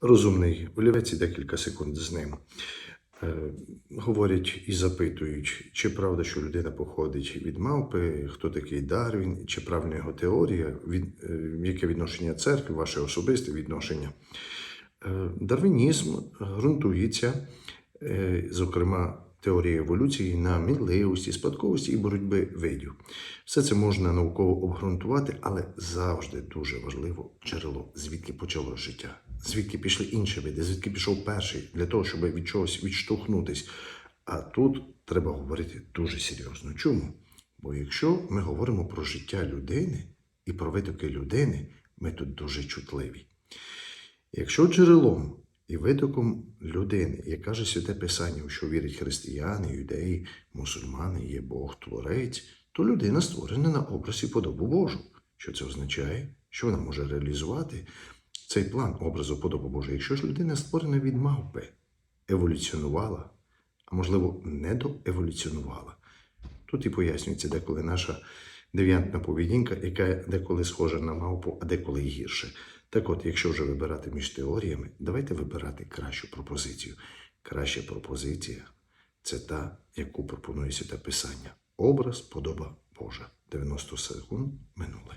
розумний олівець і декілька секунд з ним. Е, Говорять і запитують, чи правда, що людина походить від мавпи, хто такий Дарвін, чи правильна його теорія, від, е, яке відношення церкви, ваше особисте відношення. Е, Дарвінізм ґрунтується, зокрема, теорія еволюції на мінливості, спадковості і боротьби видів. Все це можна науково обґрунтувати, але завжди дуже важливо джерело, звідки почало життя, звідки пішли інші види, звідки пішов перший, для того, щоб від чогось відштовхнутись. А тут треба говорити дуже серйозно. Чому? Бо якщо ми говоримо про життя людини і про витоки людини, ми тут дуже чутливі. Якщо джерелом і витоком людини, як каже Святе Писання, у що вірять християни, юдеї, мусульмани, є Бог Творець, то людина створена на образ і подобу Божу. Що це означає? Що вона може реалізувати цей план образу подобу Божу, якщо ж людина створена від мавпи, еволюціонувала, а можливо, недоеволюціонувала. Тут і пояснюється деколи наша девіантна поведінка, яка деколи схожа на мавпу, а деколи гірше. Так от, якщо вже вибирати між теоріями, давайте вибирати кращу пропозицію. Краща пропозиція це та, яку пропонує Святе Писання. Образ, подоба Божа. 90 секунд минули.